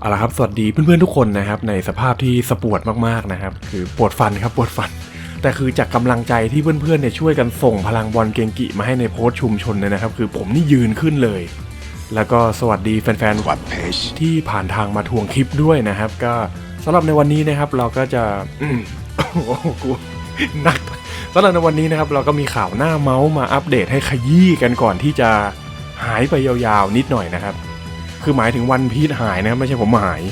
เอาละครับสวัสดีเพื่อนๆทุกคนนะครับในสภาพที่สปวดมากๆนะครับ คือปวดฟันครับปวดฟัน แต่คือจากกำลังใจที่เพื่อนๆเนี่ยช่วยกันส่งพลังบอลเกงกิมาให้ในโพสต์ชุมชนเลยนะครับ คือผมนี่ยืนขึ้นเลย แล้วก็สวัสดีแฟนๆวัดเพจที่ผ่านทางมาทวงคลิปด้วยนะครับ ก็สำหรับในวันนี้นะครับเราก็จะอืมโอ้โหกูหนักสำหรับในวันนี้นะครับเราก็มีข่าวหน้าเมาส์มาอัปเดตให้ขยี้กันก่อนที่จะหายไปยาวๆนิดหน่อยนะครับ คือหมายถึงวันพีทหายนะครับไม่ใช่ผมหาย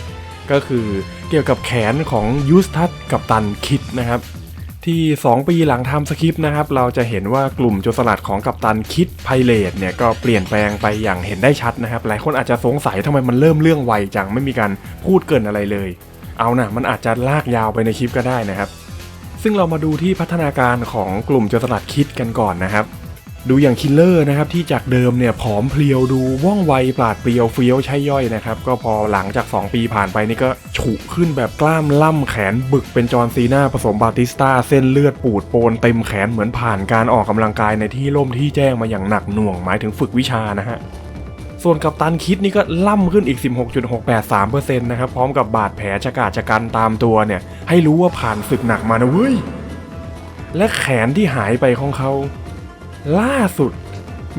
ก็คือเกี่ยวกับแขนของยูสทัศกับตันคิดนะครับ ที่ 2 ปีหลังทำสคริปต์นะครับ เราจะเห็นว่ากลุ่มโจรสลัดของกัปตันคิดไพเรตเนี่ยก็เปลี่ยนแปลงไปอย่างเห็นได้ชัดนะครับ หลายคนอาจจะสงสัยทำไมมันเริ่มเรื่องไวจังไม่มีการพูดเกินอะไรเลย เอานะมันอาจจะลากยาวไปในคลิปก็ได้นะครับ ซึ่งเรามาดูที่พัฒนาการของกลุ่มโจรสลัดคิดกันก่อนนะครับ ดูอย่างคิลเลอร์นะครับที่จากเดิมเนี่ยผอมเพรียวดูว่องไวปราดเปรียวเฟี้ยวใช่ย่อยนะครับก็พอหลังจาก 2 ปีผ่านไปนี่ก็ฉุขึ้นแบบกล้ามล่ำแขนบึกเป็นจอร์นซีนาผสมบาติสตาเส้นเลือดปูดโปนเต็มแขนเหมือนผ่านการออกกำลังกายในที่ร่มที่แจ้งมาอย่างหนักหน่วงหมายถึงฝึกวิชานะฮะส่วนกับตันคิดนี่ก็ล่ำขึ้นอีก 16.683%นะครับพร้อมกับบาดแผลชะกาจชะกันตามตัวเนี่ยให้รู้ว่าผ่านฝึกหนักมานะเว้ยและแขนที่หายไปของเขา ล่าสุด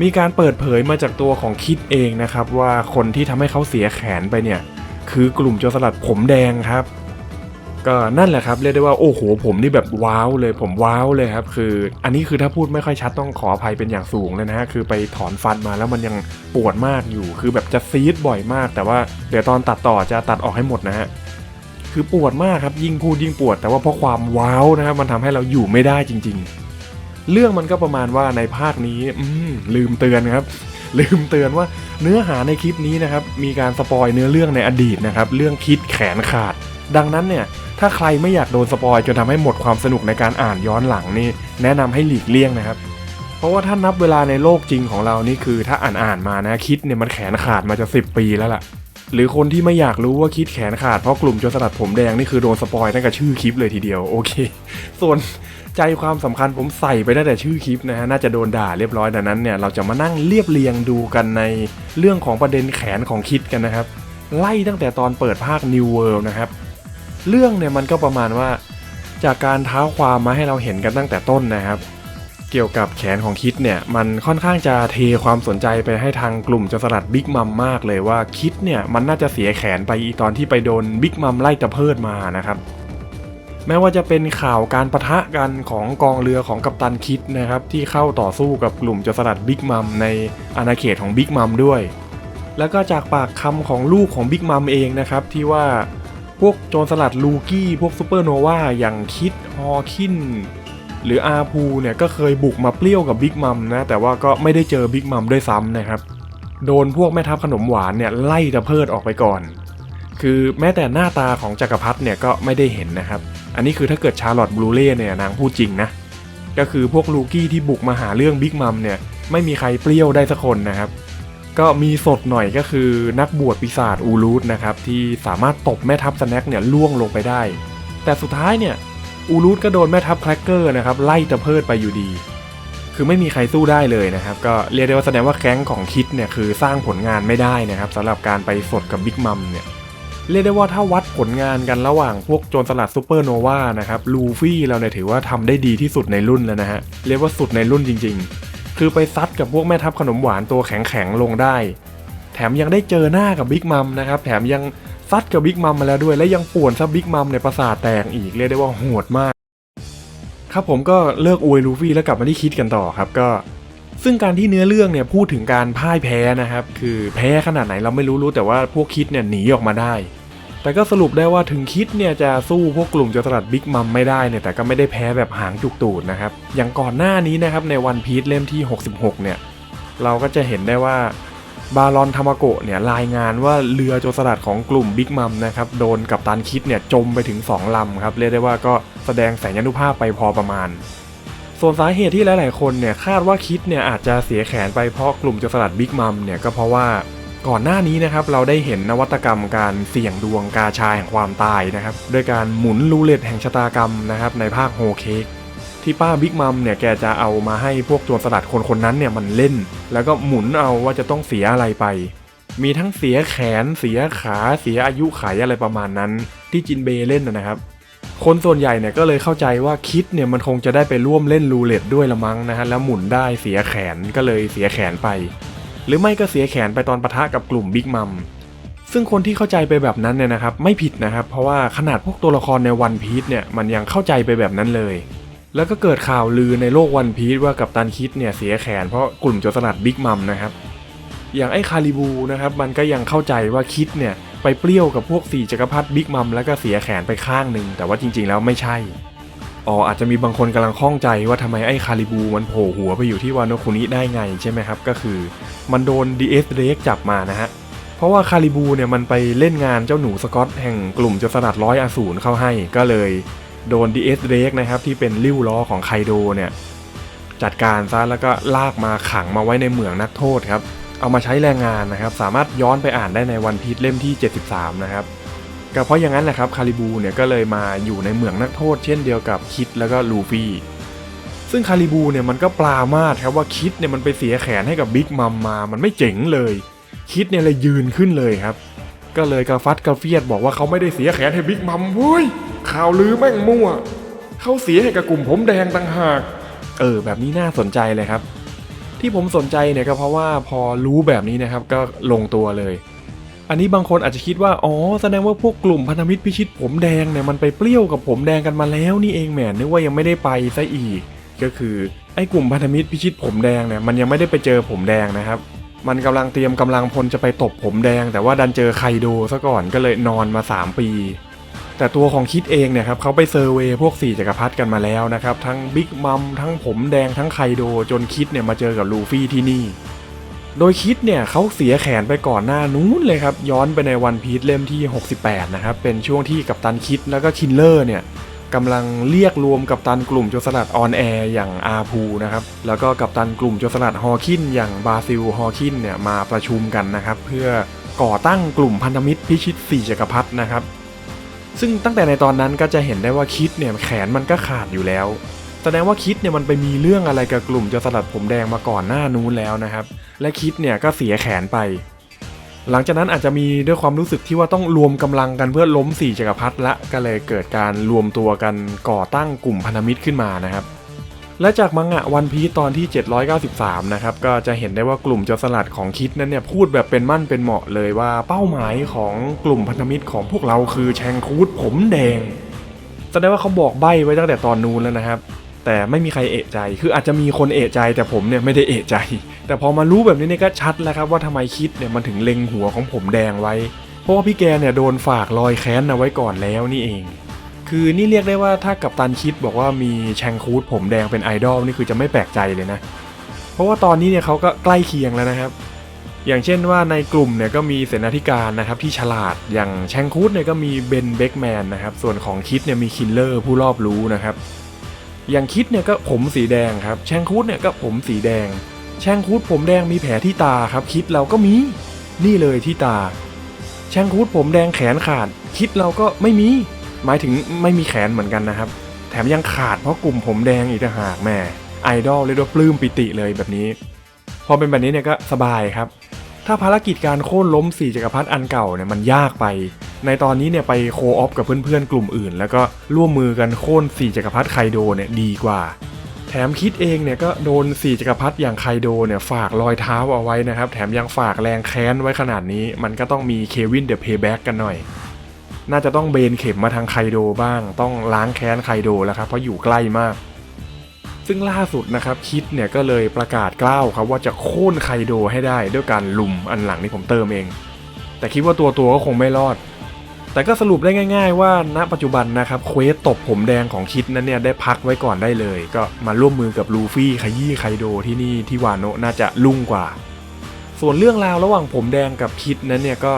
มีการเปิดเผยมาจากตัวของคิดเองนะครับ ว่าคนที่ทำให้เขาเสียแขนไปเนี่ย คือกลุ่มโจรสลัดผมแดงครับ ก็นั่นแหละครับ เรียกได้ว่าโอ้โหผมนี่แบบว้าวเลยผมว้าวเลยครับ คือ อันนี้คือถ้าพูดไม่ค่อยชัดต้องขออภัยเป็นอย่างสูงเลยนะฮะคือไปถอนฟันมาแล้วมันยังปวดมากอยู่ คือแบบจะซีดบ่อยมาก แต่ว่าเดี๋ยวตอนตัดต่อจะตัดออกให้หมดนะฮะคือปวดมากครับยิ่งพูดยิ่งปวด แต่ว่าเพราะความว้าวนะครับมันทำให้เราอยู่ไม่ได้จริง ๆ เรื่องมันก็ประมาณว่าในภาคนี้ลืมเตือนครับ ลืมเตือนว่าเนื้อหาในคลิปนี้นะครับ มีการสปอยเนื้อเรื่องในอดีตนะครับ เรื่องคิดแขนขาด ดังนั้นเนี่ย ถ้าใครไม่อยากโดนสปอยจนทำให้หมดความสนุกในการอ่านย้อนหลังนี่ แนะนำให้หลีกเลี่ยงนะครับ เพราะว่าถ้านับเวลาในโลกจริงของเรานี่คือ ถ้าอ่านอ่านมานะคิดเนี่ยมันแขนขาดมาจะสิบปีแล้วล่ะ หรือคนที่ไม่อยากรู้ว่าคิดแขนขาดเพราะกลุ่มโจรสลัดผมแดงนี่คือโดนสปอยตั้งแต่ชื่อคลิปเลยทีเดียวโอเค ส่วน ใจความสำคัญผมใส่ไปตั้งแต่ชื่อคลิปนะฮะน่าจะโดนด่าเรียบร้อยดังนั้นเนี่ยเราจะมานั่งเรียบเรียงดูกันในเรื่องของประเด็นแขนของคิดกันนะครับ ไล่ตั้งแต่ตอนเปิดภาค New World นะครับ เรื่องเนี่ยมันก็ประมาณว่า จากการเท้าความมาให้เราเห็นกันตั้งแต่ต้นนะครับ เกี่ยวกับแขนของคิดเนี่ยมันค่อนข้างจะเทความสนใจไปให้ทางกลุ่มจสลัดบิ๊กมัมมากเลยว่าคิดเนี่ยมันน่าจะเสียแขนไปอีตอนที่ไปโดนบิ๊กมัมไล่ตะเพิดมานะครับ แม้ว่าจะเป็นข่าวการประทะกันของกองเรือของกัปตันคิดนะครับที่เข้าต่อสู้กับกลุ่มจรสลัดบิ๊กมัมในอาณาเขตของบิ๊กมัมด้วย แล้วก็จากปากคำของลูกของบิ๊กมัมเองนะครับที่ว่าพวกโจรสลัดลูกี้พวกซูเปอร์โนวาอย่างคิดฮอคินหรืออาพูเนี่ยก็เคยบุกมาเปรี้ยวกับบิ๊กมัมนะแต่ว่าก็ไม่ได้เจอบิ๊กมัมด้วยซ้ำนะครับ โดนพวกแม่ทัพขนมหวานเนี่ยไล่ตะเพิดออกไปก่อน คือแม้แต่หน้าตาของจักรพรรดิเนี่ยก็ไม่ได้เห็นนะครับ อันนี้คือถ้าเกิดชาร์ลอตต์บลูเล่เนี่ยนางพูดจริงนะ ก็คือพวกลูกี้ที่บุกมาหาเรื่องบิ๊กมัมเนี่ยไม่มีใครเปรี้ยวได้สักคนนะครับ ก็มีสดหน่อยก็คือนักบวชปีศาจอูรูทนะครับที่สามารถตบแม่ทัพสแน็คเนี่ยล่วงลงไปได้ แต่สุดท้ายเนี่ยอูรูทก็โดนแม่ทัพแครกเกอร์นะครับไล่ตะเพิดไปอยู่ดี คือไม่มีใครสู้ได้เลยนะครับ ก็เรียกได้ว่าแสดงว่าแก๊งของคิดเนี่ยคือสร้างผลงานไม่ได้นะครับสำหรับการไปสดกับบิ๊กมัมเนี่ย เรียกได้ว่าถ้าวัดผลงานกันระหว่างพวกโจรสลัดซูเปอร์โนวานะครับลูฟี่เราเนี่ยถือว่าทำได้ดีที่สุดในรุ่นแล้วนะฮะเรียกว่าสุดในรุ่นจริง ๆ คือไปซัดกับพวกแม่ทัพขนมหวานตัวแข็งๆลงได้ แถมยังได้เจอหน้ากับบิ๊กมัมนะครับแถมยังซัดกับบิ๊กมัมมาแล้วด้วย และยังป่วนซะบิ๊กมัมในประสาทแตกอีกเรียกได้ว่าโหดมาก ครับผมก็เลิกอวยลูฟี่แล้วกลับมาที่คิดกันต่อครับก็ซึ่งการที่เนื้อเรื่องเนี่ยพูดถึงการพ่ายแพ้นะครับ คือแพ้ขนาดไหนเราไม่รู้รู้แต่ว่าพวกคิดเนี่ยหนีออกมาได้ แต่ก็สรุปได้ว่าถึงคิดเนี่ยจะสู้พวกกลุ่มโจรสลัดบิ๊กมัมไม่ได้เนี่ยแต่ก็ไม่ได้แพ้แบบหางจุกตูดนะครับ อย่างก่อนหน้านี้นะครับในวันพี e เล่มที่ 66 เนี่ย เราก็จะเห็นได้ว่าบารอนธรรมโกะเนี่ยรายงานว่าเรือโจรสลัดของกลุ่มบิ๊กมัมนะครับโดนกับตันคิดเนี่ยจมไปถึง 2 ลำครับเรียกได้ว่าก็แสดงแสงยานุภาพไปพอประมาณ ส่วนสาเหตุที่หลาย ๆ คนเนี่ยคาดว่าคิดเนี่ยอาจจะเสียแขนไปเพราะกลุ่มโจรสลัดบิ๊กมัมเนี่ยก็เพราะว่า ก่อนหน้านี้นะครับเราได้เห็นนวัตกรรมการเสี่ยงดวงกาชาแห่งความตายนะครับด้วยการหมุนรูเล็ตแห่งชะตากรรมนะครับในภาคโฮเค้กที่ป้าบิ๊กมัมเนี่ยแกจะเอามาให้พวกโจรสลัดคนคนนั้นเนี่ยมันเล่น แล้วก็หมุนเอาว่าจะต้องเสียอะไรไป มีทั้งเสียแขนเสียขาเสียอายุไขอะไรประมาณนั้น ที่จินเบย์เล่นนะนะครับ คนส่วนใหญ่เนี่ยก็เลยเข้าใจว่าคิดเนี่ยมันคงจะได้ไปร่วมเล่นรูเล็ตด้วยละมั้งนะฮะแล้วหมุนได้เสียแขนก็เลยเสียแขนไป หรือไม่ก็เสียแขนไปตอนปะทะกับกลุ่มบิ๊กมัมซึ่งคนที่เข้าใจไปแบบนั้นเนี่ยนะครับ ไม่ผิดนะครับ เพราะว่าขนาดพวกตัวละครในวันพีซเนี่ยมันยังเข้าใจไปแบบนั้นเลย แล้วก็เกิดข่าวลือในโลกวันพีซว่ากับตันคิดเนี่ยเสียแขนเพราะกลุ่มโจรสลัดบิ๊กมัมนะครับอย่างไอ้คาริบูนะครับมันก็ยังเข้าใจว่าคิดเนี่ยไปเปรี้ยวกับพวกสี่จักรพรรดิบิ๊กมัมแล้วก็เสียแขนไปข้างหนึ่งแต่ว่าจริงๆแล้วไม่ใช่ อ๋ออาจจะมีบางคนกำลังข้องใจว่าทำไมไอ้คาริบูมันโผล่หัวไปอยู่ที่วานโนคุนิได้ไงใช่ไหมครับ ก็คือมันโดนดีเอสเรกจับมานะฮะ เพราะว่าคาริบูเนี่ยมันไปเล่นงานเจ้าหนูสกอตแห่งกลุ่มจสลัดร้อยอสูรเข้าให้ก็เลยโดนดีเอสเรกนะครับที่เป็นริ้วล้อของไคโดเนี่ยจัดการซะแล้วก็ลากมาขังมาไว้ในเหมืองนักโทษครับเอามาใช้แรงงานนะครับสามารถย้อนไปอ่านได้ในวันพีชเล่มที่ 73 นะครับ ก็เพราะอย่างนั้นแหละครับคาริบูเนี่ยก็เลยมาอยู่ในเหมืองนักโทษเช่นเดียวกับคิดแล้วก็ลูฟี่ซึ่งคาริบูเนี่ยมันก็ปลามาดครับว่าคิดเนี่ยมันไปเสียแขนให้กับบิ๊กมัมมา มันไม่เจ๋งเลย คิดเนี่ยเลยยืนขึ้นเลยครับ ก็เลยกระฟัดกระเฟียดบอกว่าเขาไม่ได้เสียแขนให้บิ๊กมัมเว้ยข่าวลือแม่งมั่วเขาเสียให้กับกลุ่มผมแดงต่างหาก เออ แบบนี้น่าสนใจเลยครับ ที่ผมสนใจเนี่ยก็เพราะว่าพอรู้แบบนี้นะครับก็ลงตัวเลย อันนี้บางคนอาจจะคิดว่า อ๋อ แสดงว่าพวกกลุ่มพันธมิตรพิชิตผมแดงเนี่ยมันไปเปรี้ยวกับผมแดงกันมาแล้วนี่เองแหมนึกว่ายังไม่ได้ไปซะอีก ก็คือไอ้กลุ่มพันธมิตรพิชิตผมแดงเนี่ยมันยังไม่ได้ไปเจอผมแดงนะครับ มันกำลังเตรียมกำลังพลจะไปตบผมแดง แต่ว่าดันเจอไคโดซะก่อนก็เลยนอนมา 3 ปี แต่ตัวของคิดเองเนี่ยครับเขาไปเซอร์เวย์พวกสี่จักรพรรดิกันมาแล้วนะครับทั้งบิ๊กมัมทั้งผมแดงทั้งไคโดจนคิดเนี่ยมาเจอกับลูฟี่ที่นี่ โดยคิดเนี่ยเขาเสียแขนไปก่อนหน้านู้นเลยครับ ย้อนไปในวันพีซเล่มที่ 68 นะครับ เป็นช่วงที่กัปตันคิดแล้วก็คินเลอร์เนี่ยกำลังเรียกรวมกัปตันกลุ่มโจรสลัดออนแอร์อย่างอาพูนะครับ แล้วก็กัปตันกลุ่มโจรสลัดฮอคินอย่างบาซิลฮอคินเนี่ยมาประชุมกันนะครับ เพื่อก่อตั้งกลุ่มพันธมิตรพิชิตสี่จักรพรรดินะครับ ซึ่งตั้งแต่ในตอนนั้นก็จะเห็นได้ว่าคิดเนี่ยแขนมันก็ขาดอยู่แล้ว แสดงว่าคิดเนี่ยมันไปมีเรื่องอะไรกับกลุ่มโจรสลัดผมแดงมาก่อนหน้านู้นแล้วนะครับ และคิดเนี่ยก็เสียแขนไป หลังจากนั้นอาจจะมีด้วยความรู้สึกที่ว่าต้องรวมกำลังกันเพื่อล้มสี่จักรพรรดิละก็เลยเกิดการรวมตัวกันก่อตั้งกลุ่มพันธมิตรขึ้นมานะครับและจากมังงะวันพีตอนที่ 793 นะครับ ก็จะเห็นได้ว่ากลุ่มโจรสลัดของคิดนั้นเนี่ย พูดแบบเป็นมั่นเป็นเหมาะเลยว่าเป้าหมายของกลุ่มพันธมิตรของพวกเราคือแชงคูดผมแดง แสดงว่าเขาบอกใบ้ไว้ตั้งแต่ตอนนู้นแล้วนะครับ แต่ไม่มีใครเอะใจ คืออาจจะมีคนเอะใจแต่ผมเนี่ยไม่ได้เอะใจ แต่พอมารู้แบบนี้เนี่ยก็ชัดแล้วครับว่าทำไมคิดเนี่ยมันถึงเล็งหัวของผมแดงไว้ เพราะว่าพี่แกเนี่ยโดนฝากรอยแค้นเอาไว้ก่อนแล้วนี่เอง คือนี่เรียกได้ว่าถ้ากับตันคิดบอกว่ามีแชงคูดผมแดงเป็นไอดอลนี่คือจะไม่แปลกใจเลยนะ เพราะว่าตอนนี้เนี่ยเขาก็ใกล้เคียงแล้วนะครับ อย่างเช่นว่าในกลุ่มเนี่ยก็มีเสนาธิการนะครับที่ฉลาด อย่างแชงคูดเนี่ยก็มีเบนเบกแมนนะครับ ส่วนของคิดเนี่ยมีคินเลอร์ผู้รอบรู้นะครับ อย่างคิดเนี่ยก็ผมสีแดงครับ แชงคูดเนี่ยก็ผมสีแดง แชงคูดผมแดงมีแผลที่ตาครับ คิดเราก็มี นี่เลยที่ตา แชงคูดผมแดงแขนขาด คิดเราก็ไม่มี หมายถึงไม่มีแขนเหมือนกันนะครับ แถมยังขาดเพราะกลุ่มผมแดงอีกต่างหากแม่ไอดอลเรียกว่าปลื้มปิติเลยแบบนี้ พอเป็นแบบนี้เนี่ยก็สบายครับ ถ้าภารกิจการโค่นล้มสี่จักรพรรดิอันเก่าเนี่ยมันยากไป ในตอนนี้เนี่ยไปโคออฟกับเพื่อนๆ กลุ่มอื่น แล้วก็ร่วมมือกันโค่นสี่จักรพรรดิไคโดเนี่ยดีกว่า แถมคิดเองเนี่ยก็โดนสี่จักรพรรดิอย่างไคโดเนี่ยฝากรอยเท้าเอาไว้นะครับ แถมยังฝากแรงแค้นไว้ขนาดนี้ มันก็ต้องมีเควินเดอะเพย์แบ็กกันหน่อย น่าจะต้องเบนเข็มมาทางไคโดบ้าง ต้องล้างแค้นไคโดแล้วครับเพราะอยู่ใกล้มากซึ่งล่าสุดนะครับคิดเนี่ยก็เลยประกาศกล้าวครับว่าจะโค่นไคโดให้ได้ด้วยการลุมอันหลังที่ผมเติมเอง แต่คิดว่าตัวตัวก็คงไม่รอด แต่ก็สรุปได้ง่าย ๆ ว่าณปัจจุบันนะครับเควสตบผมแดงของคิดนั้นเนี่ยได้พักไว้ก่อนได้เลย ก็มาร่วมมือกับลูฟี่ขยี้ไคโดที่นี่ที่วานโนะน่าจะลุ่งกว่า ส่วนเรื่องราวระหว่างผมแดงกับคิดนั้นเนี่ยก็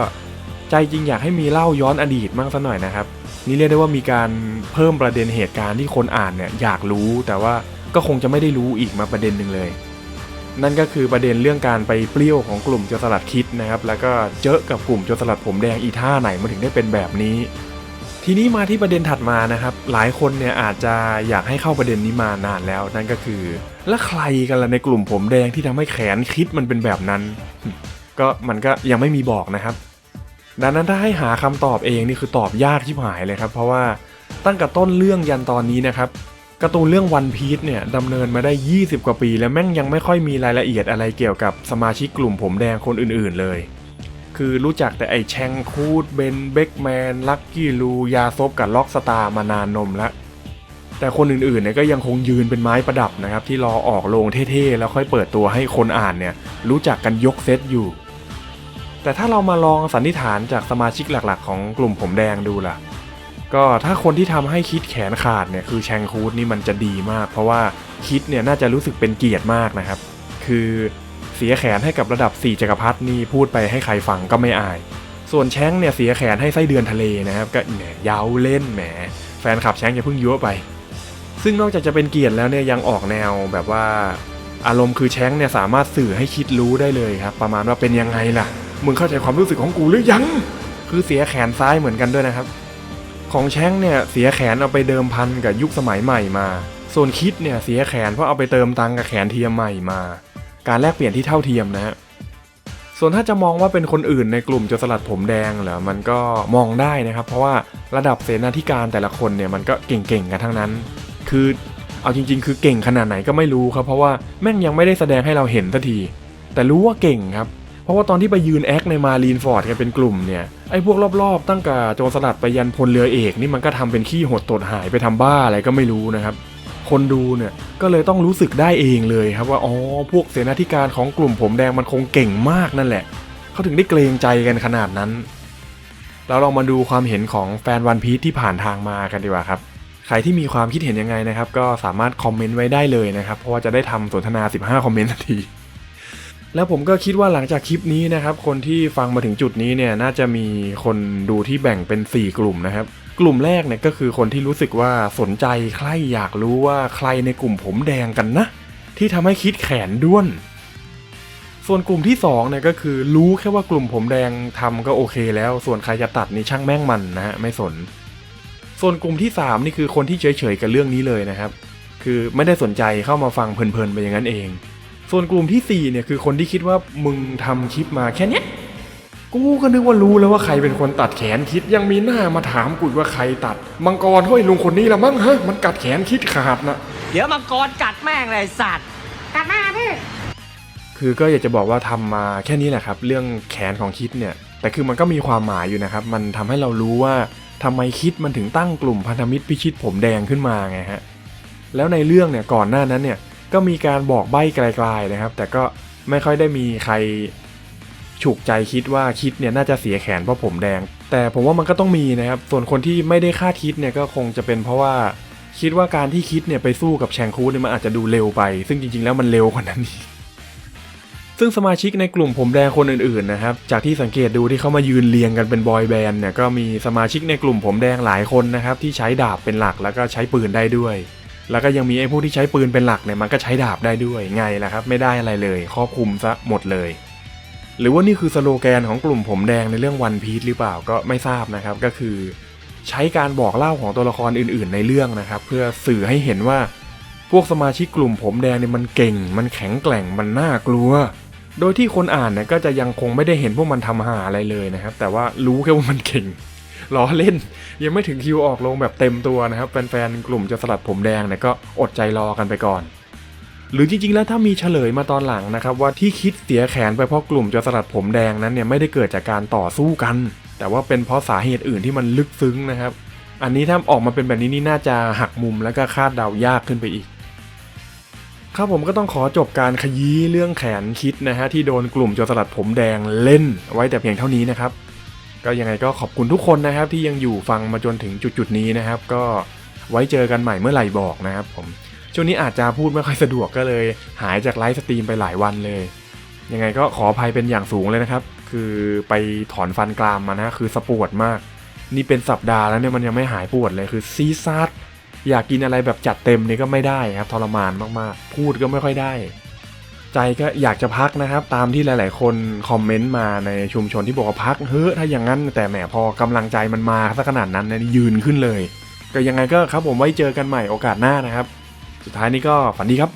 ใจจริงอยากให้มีเล่าย้อนอดีตมั่งสัหน่อยนะครับนี่เรียกได้ว่ามีการเพิ่มประเด็นเหตุการณ์ที่คนอ่านเนี่ยอยากรู้แต่ว่าก็คงจะไม่ได้รู้อีกมาประเด็นหนึ่งเลย นั่นก็คือประเด็นเรื่องการไปเปรี้ยวของกลุ่มโจรสลัดคิดนะครับ แล้วก็เจอกับกลุ่มโจรสลัดผมแดงอีท่าไหนมันถึงได้เป็นแบบนี้ ทีนี้มาที่ประเด็นถัดมานะครับ หลายคนเนี่ยอาจจะอยากให้เข้าประเด็นนี้มานานแล้ว นั่นก็คือ แล้วใครกันล่ะในกลุ่มผมแดงที่ทำให้แขนคิดมันเป็นแบบนั้น ก็มันก็ยังไม่มีบอกนะครับ ดังนั้นถ้าให้หาคำตอบเองนี่คือตอบยากชิบหายเลยครับ เพราะว่าตั้งแต่ต้นเรื่องยันตอนนี้นะครับ การ์ตูนเรื่องวันพี e เนี่ยดำเนินมาได้ 20 กว่าปี แล้วแม่งยังไม่ค่อยมีรายละเอียดอะไรเกี่ยวกับสมาชิกกลุ่มผมแดงคนอื่นๆเลย คือรู้จักแต่ไอแชงคูดเบนเบกแมน ลักกี้ลูยาซบกับล็อกสตาร์มานานนมแล้วแต่คนอื่นๆเนี่ยก็ยังคงยืนเป็นไม้ประดับนะครับ ที่รอออกโรงเท่ๆ แล้วค่อยเปิดตัวให้คนอ่านเนี่ยรู้จักกันยกเซตอยู่ แต่ถ้าเรามาลองสันนิษฐานจากสมาชิกหลักๆ ของกลุ่มผมแดงดูล่ะ ก็ถ้าคนที่ทำให้คิดแขนขาดเนี่ยคือแชงคูดนี่มันจะดีมาก เพราะว่าคิดเนี่ยน่าจะรู้สึกเป็นเกียรติมากนะครับ คือเสียแขนให้กับระดับ 4จักรพรรดินี่พูดไปให้ใครฟังก็ไม่อาย ส่วนแชงเนี่ยเสียแขนให้ไส้เดือนทะเลนะครับ ก็แหมเย้าเล่นแหมแฟนคลับแชงอย่าเพิ่งยั่วไป ซึ่งนอกจากจะเป็นเกียรติแล้วเนี่ยยังออกแนวแบบว่า อารมณ์คือแชงเนี่ยสามารถสื่อให้คิดรู้ได้เลยครับ ประมาณว่าเป็นยังไงล่ะมึงเข้าใจความรู้สึกของกูหรือยัง คือเสียแขนซ้ายเหมือนกันด้วยนะครับ ของแชงเนี่ยเสียแขนเอาไปเดิมพันกับยุคสมัยใหม่มา ส่วนคิดเนี่ยเสียแขนเพราะเอาไปเติมตังกับแขนเทียมใหม่มา การแลกเปลี่ยนที่เท่าเทียมนะฮะส่วนถ้าจะมองว่าเป็นคนอื่นในกลุ่มโจรสลัดผมแดงเหรอมันก็มองได้นะครับ เพราะว่าระดับเสนาธิการแต่ละคนเนี่ยมันก็เก่งๆกันทั้งนั้น คือเอาจริง ๆ คือเก่งขนาดไหนก็ไม่รู้ครับ เพราะว่าแม่งยังไม่ได้แสดงให้เราเห็นสักที แต่รู้ว่าเก่งครับ เพราะว่าตอนที่ไปยืนแอคในมารีนฟอร์ดกันเป็นกลุ่มเนี่ยไอ้พวกรอบๆ ตั้งแต่โจรสลัดไปยันพลเรือเอกนี่มันก็ทำเป็นขี้หดตดหายไปทำบ้าอะไรก็ไม่รู้นะครับ คนดูเนี่ยก็เลยต้องรู้สึกได้เองเลยครับว่าอ๋อพวกเสนาธิการของกลุ่มผมแดงมันคงเก่งมากนั่นแหละ เขาถึงได้เกรงใจกันขนาดนั้น แล้วเรามาดูความเห็นของแฟนวันพีทที่ผ่านทางมากันดีกว่าครับใครที่มีความคิดเห็นยังไงนะครับ ก็สามารถคอมเมนต์ไว้ได้เลยนะครับ เพราะว่าจะได้ทำสนทนา 15 คอมเมนต์ทันที แล้วผมก็คิดว่าหลังจากคลิปนี้นะครับ คนที่ฟังมาถึงจุดนี้เนี่ยน่าจะมีคนดูที่แบ่งเป็น 4 กลุ่มนะครับ กลุ่มแรกเนี่ยก็คือคนที่รู้สึกว่าสนใจใครอยากรู้ว่าใครในกลุ่มผมแดงกันนะ ที่ทำให้คิดแขนด้วน ส่วนกลุ่มที่2เนี่ยก็คือรู้แค่ว่ากลุ่มผมแดงทำก็โอเคแล้ว ส่วนใครจะตัดนี่ช่างแม่งมันนะฮะไม่สน ส่วนกลุ่มที่ 3 นี่คือคนที่เฉยๆกับเรื่องนี้เลยนะครับ คือไม่ได้สนใจเข้ามาฟังเพลินๆไปอย่างนั้นเอง ส่วนกลุ่มที่ 4 เนี่ยคือคนที่คิดว่ามึงทำคลิปมาแค่เนี้ยกูก็นึกว่ารู้แล้วว่าใครเป็นคนตัดแขนคิดยังมีหน้ามาถามกูอีกว่าใครตัด มังกรเฮ้ยลุงคนนี้ละมั้งฮะมันกัดแขนคิดขาดนะเดี๋ยวมังกรกัดแม่งเลยไอ้สัตว์กลับมาพี่คือก็อยากจะบอกว่าทำมาแค่นี้แหละครับ เรื่องแขนของคิดเนี่ย แต่คือมันก็มีความหมายอยู่นะครับ มันทำให้เรารู้ว่าทำไมคิดมันถึงตั้งกลุ่มพันธมิตรพิชิตผมแดงขึ้นมาไงฮะแล้วในเรื่องเนี่ยก่อนหน้านั้นเนี่ย ก็มีการบอกใบ้ไกลๆนะครับ แต่ก็ไม่ค่อยได้มีใครฉุกใจคิดว่าคิดเนี่ยน่าจะเสียแขนเพราะผมแดง แต่ผมว่ามันก็ต้องมีนะครับ ส่วนคนที่ไม่ได้คาดคิดเนี่ยก็คงจะเป็นเพราะว่าคิดว่าการที่คิดเนี่ยไปสู้กับแชงคูเนี่ยมันอาจจะดูเร็วไป ซึ่งจริงๆแล้วมันเร็วกว่านั้นอีกซึ่งสมาชิกในกลุ่มผมแดงคนอื่นๆนะครับ จากที่สังเกตดูที่เขามายืนเรียงกันเป็นบอยแบนด์เนี่ยก็มีสมาชิกในกลุ่มผมแดงหลายคนนะครับที่ใช้ดาบเป็นหลักแล้วก็ใช้ปืนได้ด้วย แล้วก็ยังมีไอ้พวกที่ใช้ปืนเป็นหลักเนี่ยมันก็ใช้ดาบได้ด้วยไงล่ะครับ ไม่ได้อะไรเลยครอบคลุมซะหมดเลย หรือว่านี่คือสโลแกนของกลุ่มผมแดงในเรื่องวันพี e หรือเปล่าก็ไม่ทราบนะครับก็คือ ใช้การบอกเล่าของตัวละครอื่น ๆ ในเรื่องนะครับ เพื่อสื่อให้เห็นว่าพวกสมาชิกกลุ่มผมแดงเนี่ยมันเก่ง มันแข็งแกร่งมันน่ากลัว โดยที่คนอ่านเนี่ยก็จะยังคงไม่ได้เห็นพวกมันทำหาอะไรเลยนะครับ แต่ว่ารู้แค่ว่ามันเก่ง ล้อเล่น ยังไม่ถึงคิวออกลงแบบเต็มตัวนะครับ แฟนๆ กลุ่มจะสลัดผมแดงเนี่ยก็อดใจรอกันไปก่อน หรือจริงๆ แล้วถ้ามีเฉลยมาตอนหลังนะครับ ว่าที่คิดเสียแขนไปเพราะกลุ่มจะสลัดผมแดงนั้นเนี่ยไม่ได้เกิดจากการต่อสู้กัน แต่ว่าเป็นเพราะสาเหตุอื่นที่มันลึกซึ้งนะครับ อันนี้ถ้าออกมาเป็นแบบนี้นี่น่าจะหักมุมแล้วก็คาดเดายากขึ้นไปอีกครับผมก็ต้องขอจบการขยี้เรื่องแขนคิดนะฮะที่โดนกลุ่มโจรสลัดผมแดงเล่นไว้แต่เพียงเท่านี้นะครับ ก็ยังไงก็ขอบคุณทุกคนนะครับที่ยังอยู่ฟังมาจนถึงจุดๆนี้นะครับ ก็ไว้เจอกันใหม่เมื่อไหร่บอกนะครับผมช่วงนี้อาจจะพูดไม่ค่อยสะดวกก็เลย หายจากไลฟ์สตรีมไปหลายวันเลย ยังไงก็ขออภัยเป็นอย่างสูงเลยนะครับ คือไปถอนฟันกรามมานะคือสปวดมาก นี่เป็นสัปดาห์แล้วเนี่ยมันยังไม่หายปวดเลยคือซีซัดอยากกินอะไรแบบจัดเต็มนี่ก็ไม่ได้ครับทรมานมากๆ พูดก็ไม่ค่อยได้ ใจก็อยากจะพักนะครับ ตามที่หลาย ๆ คนคอมเมนต์มาในชุมชนที่บอกว่าพักเฮ้ยถ้าอย่างนั้นแต่แหมพอกำลังใจมันมาซะขนาดนั้นเนยยืนขึ้นเลย ก็ยังไงก็ครับผมไว้เจอกันใหม่โอกาสหน้านะครับ สุดท้ายนี้ก็ฝันดีครับ